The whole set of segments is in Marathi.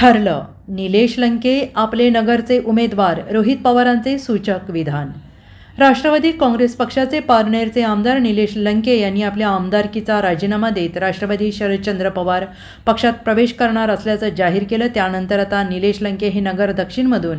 ठरलं. निलेश लंके आपले नगरचे उमेदवार रोहित पवारांचे सूचक विधान राष्ट्रवादी काँग्रेस पक्षाचे पारनेरचे आमदार निलेश लंके यांनी आपल्या आमदारकीचा राजीनामा देत राष्ट्रवादी शरदचंद्र पवार पक्षात प्रवेश करणार असल्याचं जाहीर केलं. त्यानंतर आता निलेश लंके हे नगर दक्षिणमधून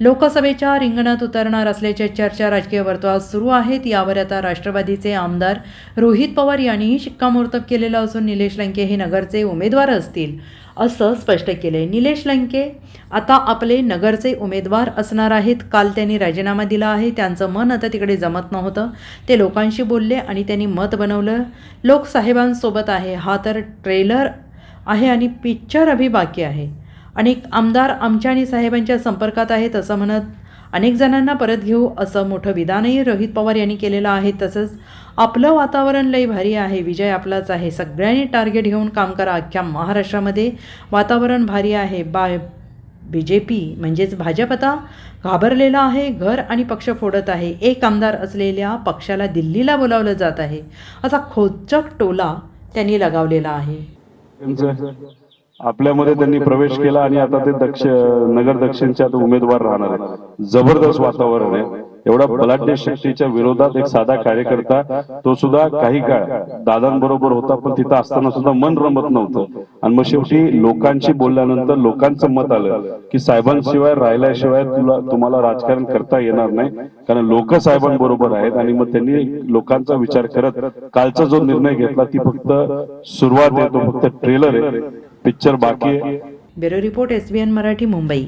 लोकसभेच्या रिंगणात उतरणार असल्याच्या चर्चा राजकीय वर्तुळात सुरू आहेत. यावर आता राष्ट्रवादीचे आमदार रोहित पवार यांनीही शिक्कामोर्तब केलेलं असून निलेश लंके हे नगरचे उमेदवार असतील असं स्पष्ट केलंय. निलेश लंके आता आपले नगरचे उमेदवार असणार आहेत. काल त्यांनी राजीनामा दिला आहे. त्यांचं मन आता तिकडे जमत नव्हतं. ते लोकांशी बोलले आणि त्यांनी मत बनवलं लोकसाहेबांसोबत आहे. हा तर ट्रेलर आहे आणि पिक्चर अभि बाकी आहे. अनेक आमदार आमच्या आणि साहेबांच्या संपर्कात आहेत असं म्हणत अनेक जणांना परत घेऊ असं मोठं विधानही रोहित पवार यांनी केलेलं आहे. तसंच आपलं वातावरण लई भारी आहे. विजय आपलाच आहे. सगळ्यांनी टार्गेट घेऊन काम करा. अख्ख्या महाराष्ट्रामध्ये वातावरण भारी आहे. बा बी जे पी म्हणजेच भाजप आता घाबरलेला आहे घर आणि पक्ष फोडत आहे. एक आमदार असलेल्या पक्षाला दिल्लीला बोलावलं जात आहे. असा खोचक टोला त्यांनी लगावलेला आहे. आपल्यामध्ये त्यांनी प्रवेश केला आणि आता ते दक्ष नगर दक्षिणच्या उमेदवार राहणार आहे जबरदस्त वातावरण आहे. एवढा बलाढ्य शक्तीच्या विरोधात एक साधा कार्यकर्ता तो सुद्धा काही काळ दादांबरोबर होता पण तिथं असताना सुद्धा मन रमत नव्हतं. आणि मग शेवटी लोकांशी बोलल्यानंतर लोकांचं मत आलं की साहेबांशिवाय राहिल्याशिवाय तुला तुम्हाला राजकारण करता येणार नाही. कारण लोक साहेबांबरोबर आहेत आणि मग त्यांनी लोकांचा विचार करत कालचा जो निर्णय घेतला ती फक्त सुरुवात आहे तो फक्त ट्रेलर आहे. पिक्चर बाकी आहे. Bureau report S B N Marathi Mumbai.